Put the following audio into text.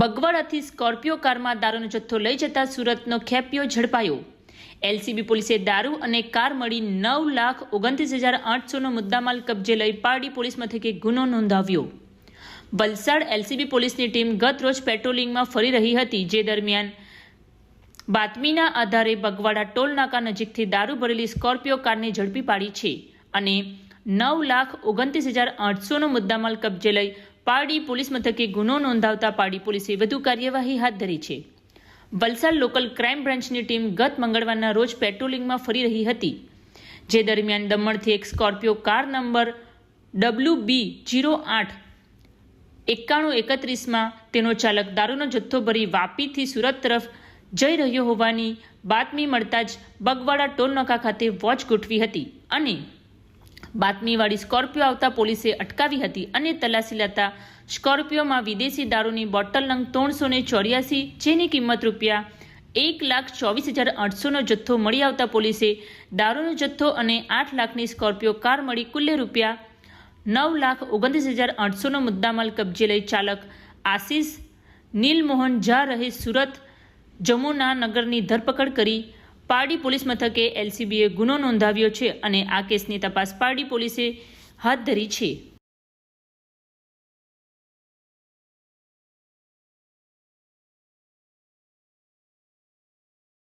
બગવાડાથી Scorpio કારમાં દારૂનો જથ્થો લઈ જતા સુરતનો ખેપિયો ઝડપાયો. એલસીબી પોલીસે દારૂ અને કાર મળી નવ લાખ ઓગણત્રીસ હજાર આઠસોનો મુદ્દામાલ કબજે લઈ પારડી પોલીસ મથકે ગુનો નોંધાવ્યો. વલસાડ એલસીબી પોલીસની ટીમ ગત રોજ પેટ્રોલિંગમાં ફરી રહી હતી, જે દરમિયાન બાતમીના આધારે બગવાડા ટોલ નાકા નજીકથી દારૂ ભરેલી સ્કોર્પિયો કારને ઝડપી પાડી છે અને નવ લાખ ઓગણત્રીસ હજાર આઠસોનો મુદ્દામાલ કબજે લઈ પારડી પોલીસ મથકે ગુનો નોંધાવતા પારડી પોલીસે વધુ કાર્યવાહી હાથ ધરી છે. વલસાડ લોકલ ક્રાઇમ બ્રાન્ચની ટીમ ગત મંગળવારના રોજ પેટ્રોલિંગમાં ફરી રહી હતી, જે દરમિયાન દમણથી એક Scorpio car number W B zero આઠ એકાણું એકત્રીસમાં તેનો ચાલક દારૂનો જથ્થો ભરી વાપીથી સુરત તરફ જઈ રહ્યો હોવાની બાતમી મળતા જ બગવાડા ટોલનાકા ખાતે વોચ ગોઠવી હતી અને બાતમીવાળી સ્કોર્પિયો આવતા પોલીસે અટકાવી હતી અને તલાશી લેતા સ્કોર્પિયોમાં વિદેશી દારૂની બોટલ નંગ ત્રણસો ને ચોર્યાસી, જેની કિંમત રૂપિયા એક લાખ ચોવીસ હજાર આઠસોનો જથ્થો મળી આવતા પોલીસે દારૂનો જથ્થો અને આઠ લાખની સ્કોર્પિયો કાર મળી કુલ્લે રૂપિયા નવ લાખ ઓગણત્રીસ હજાર આઠસોનો મુદ્દામાલ કબજે લઈ ચાલક આશીષ નીલમોહન ઝા રહે સુરત જમુના નગરની ધરપકડ કરી પારડી પોલીસ મથકે એલસીબીએ ગુનો નોંધાવ્યો છે અને આ કેસની તપાસ પારડી પોલીસે હાથ ધરી છે.